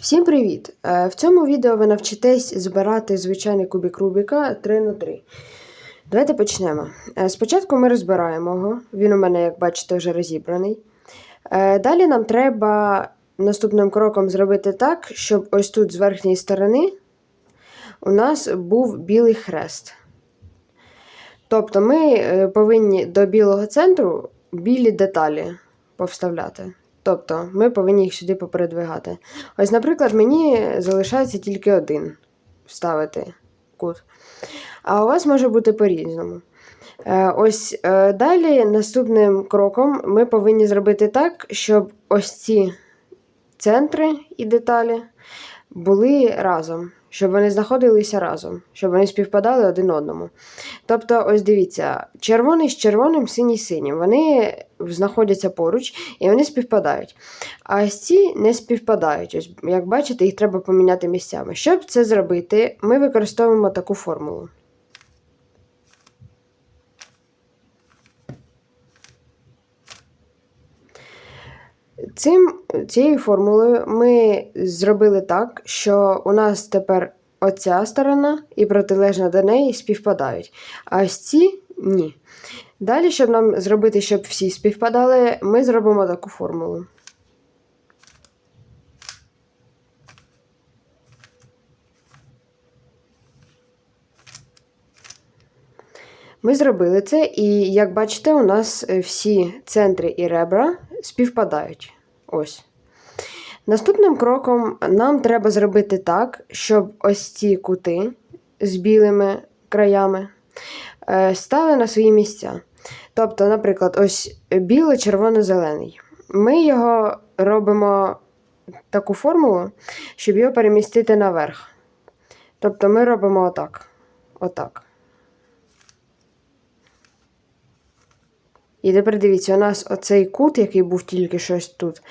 Всім привіт! Е, В цьому відео ви навчитесь збирати звичайний кубик Рубіка 3 на 3 Давайте почнемо. Е, Спочатку ми розбираємо його. Він у мене, як бачите, вже розібраний. Е, Далі нам треба наступним кроком зробити так, щоб ось тут з верхньої сторони у нас був білий хрест. Тобто ми повинні до білого центру білі деталі повставляти. Тобто ми повинні їх сюди попередвигати. Ось, наприклад, мені залишається тільки один вставити кут. А у вас може бути по-різному. Е, Ось е, далі наступним кроком ми повинні зробити так, щоб ось ці центри і деталі були разом, щоб вони знаходилися разом, щоб вони співпадали один одному. Тобто, ось дивіться, червоний з червоним, синій з синім. Вони знаходяться поруч і вони співпадають. А ось ці не співпадають. Ось, як бачите, їх треба поміняти місцями. Щоб це зробити, ми використовуємо таку формулу. Цим, цією формулою ми зробили так, що у нас тепер оця сторона і протилежна до неї співпадають. А ось ці ні. Далі, щоб нам зробити, щоб всі співпадали, ми зробимо таку формулу. Ми зробили це, і як бачите, у нас е, всі центри і ребра співпадають. Ось. Наступним кроком нам треба зробити так, щоб ось ці кути з білими краями е, стали на свої місця. Тобто, наприклад, ось біло-червоно-зелений. Ми його робимо таку формулу, щоб його перемістити наверх. Тобто ми робимо отак. Отак. І тепер дивіться, у нас оцей кут, який був тільки щось тут,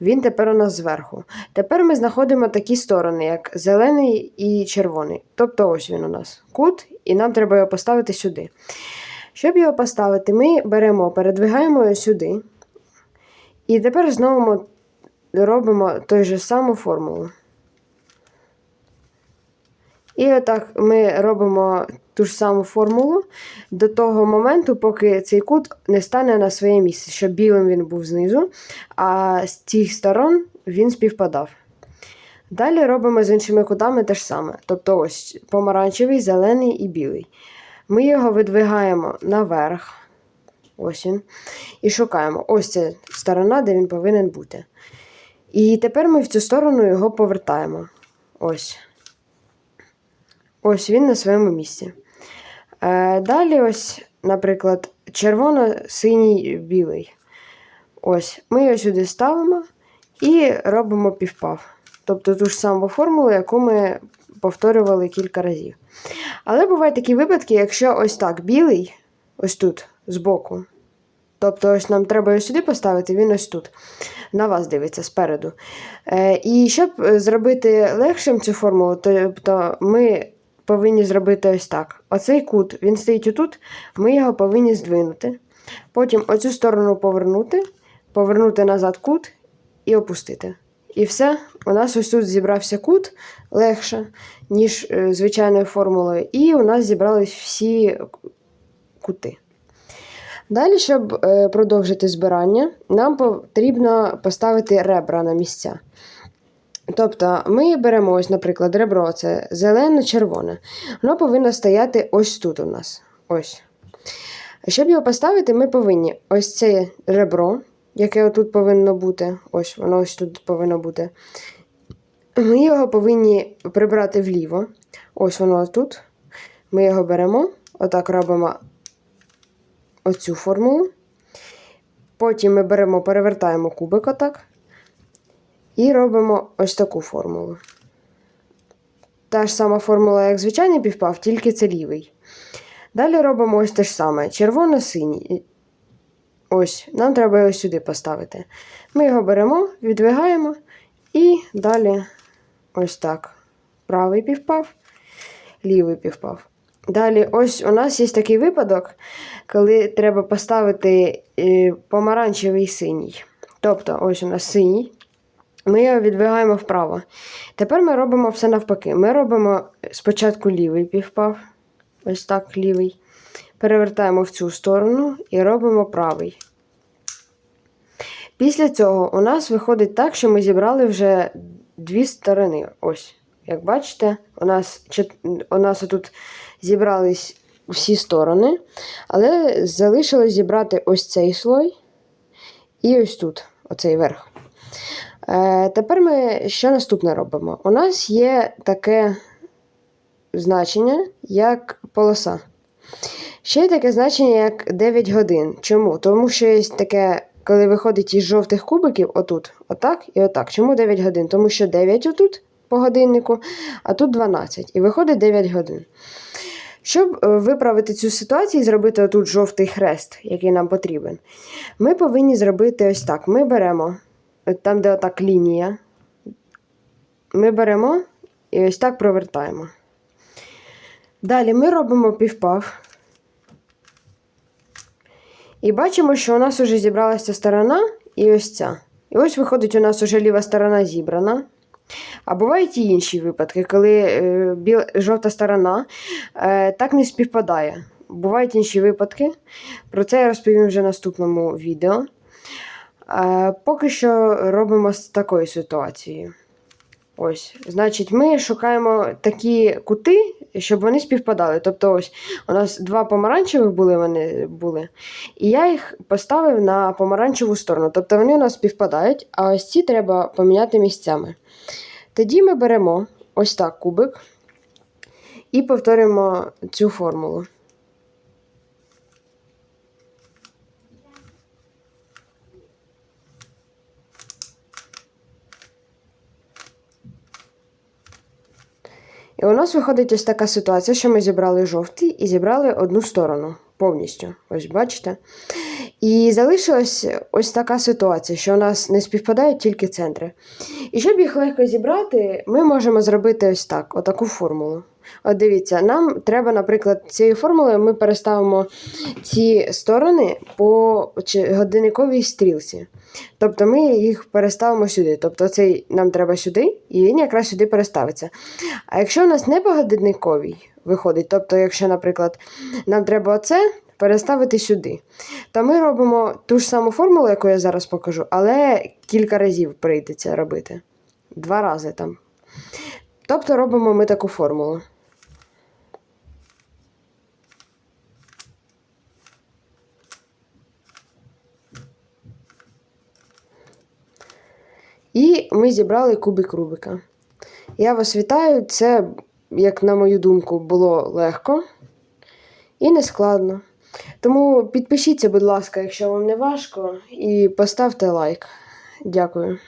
він тепер у нас зверху. Тепер ми знаходимо такі сторони, як зелений і червоний. Тобто ось він у нас кут, і нам треба його поставити сюди. Щоб його поставити, ми беремо, передвигаємо його сюди. І тепер знову робимо той же саму формулу. І отак ми робимо ту ж саму формулу до того моменту, поки цей кут не стане на своє місце, щоб білим він був знизу, а з цих сторон він співпадав. Далі робимо з іншими кутами те ж саме. Тобто ось помаранчевий, зелений і білий. Ми його видвигаємо наверх. Ось він. І шукаємо. Ось ця сторона, де він повинен бути. І тепер ми в цю сторону його повертаємо. Ось. Ось він на своєму місці. Е, Далі, ось, наприклад, червоно-синій білий. Ось, Ми його сюди ставимо і робимо півпав. Тобто ту ж саму формулу, яку ми повторювали кілька разів. Але бувають такі випадки, якщо ось так білий, ось тут, збоку. Тобто, ось нам треба його сюди поставити, він ось тут. На вас дивиться спереду. Е, І щоб зробити легшим цю формулу, тобто ми повинні зробити ось так. Оцей кут, він стоїть отут, ми його повинні здвинути. Потім оцю сторону повернути, повернути назад кут і опустити. І все, у нас ось тут зібрався кут легше, ніж е, звичайною формулою, і у нас зібрались всі кути. Далі, щоб е, продовжити збирання, нам потрібно поставити ребра на місця. Тобто ми беремо, ось, наприклад, ребро це зелено-червоне. Воно повинно стояти ось тут у нас. Ось. Щоб його поставити, ми повинні ось це ребро, яке отут повинно бути. Ось, воно ось тут повинно бути. Ми його повинні прибрати вліво. Ось воно тут. Ми його беремо, отак робимо оцю формулу. Потім ми беремо, перевертаємо кубик отак. І робимо ось таку формулу. Та ж сама формула, як звичайний півпав, тільки це лівий. Далі робимо ось те ж саме: червоно-синій. Ось, нам треба його сюди поставити. Ми його беремо, відвигаємо і далі ось так. Правий півпав, лівий півпав. Далі, ось у нас є такий випадок, коли треба поставити помаранчевий синій. Тобто, ось у нас синій. Ми його відвигаємо вправо. Тепер ми робимо все навпаки. Ми робимо спочатку лівий півпав. Ось так лівий. Перевертаємо в цю сторону і робимо правий. Після цього у нас виходить так, що ми зібрали вже дві сторони. Ось. Як бачите, у нас, у нас тут зібрались всі сторони, але залишилось зібрати ось цей слой і ось тут, оцей верх. Е, тепер ми що наступне робимо? У нас є таке значення, як полоса. Ще є таке значення, як 9 годин. Чому? Тому що є таке, коли виходить із жовтих кубиків, отут, отак і отак. Чому 9 годин? Тому що 9 отут по годиннику, а тут 12. І виходить 9 годин. Щоб е, виправити цю ситуацію і зробити отут жовтий хрест, який нам потрібен, ми повинні зробити ось так. Ми беремо там, де отак лінія, ми беремо і ось так провертаємо. Далі ми робимо півпав. І бачимо, що у нас вже зібралася сторона і ось ця. І ось виходить, у нас вже ліва сторона зібрана. А бувають і інші випадки, коли е, біл, жовта сторона е, так не співпадає. Бувають інші випадки. Про це я розповім вже в наступному відео. Поки що робимо з такою ситуацією. Ось, значить, ми шукаємо такі кути, щоб вони співпадали. Тобто, ось у нас два помаранчевих були, вони були, і я їх поставив на помаранчеву сторону. Тобто вони у нас співпадають, а ось ці треба поміняти місцями. Тоді ми беремо ось так кубик і повторюємо цю формулу. І у нас виходить ось така ситуація, що ми зібрали жовтий і зібрали одну сторону повністю. Ось бачите? І залишилась ось така ситуація, що у нас не співпадають тільки центри. І щоб їх легко зібрати, ми можемо зробити ось так: отаку формулу. От дивіться, нам треба, наприклад, цією формулою ми переставимо ці сторони по годинниковій стрілці. Тобто ми їх переставимо сюди. Тобто цей нам треба сюди, і він якраз сюди переставиться. А якщо у нас не по годинниковій виходить, тобто, якщо, наприклад, нам треба оце переставити сюди, то ми робимо ту ж саму формулу, яку я зараз покажу, але кілька разів прийдеться робити. Два рази там. Тобто робимо ми таку формулу. І ми зібрали кубик Рубика. Я вас вітаю. Це, як на мою думку, було легко і не складно. Тому підпишіться, будь ласка, якщо вам не важко, і поставте лайк. Дякую.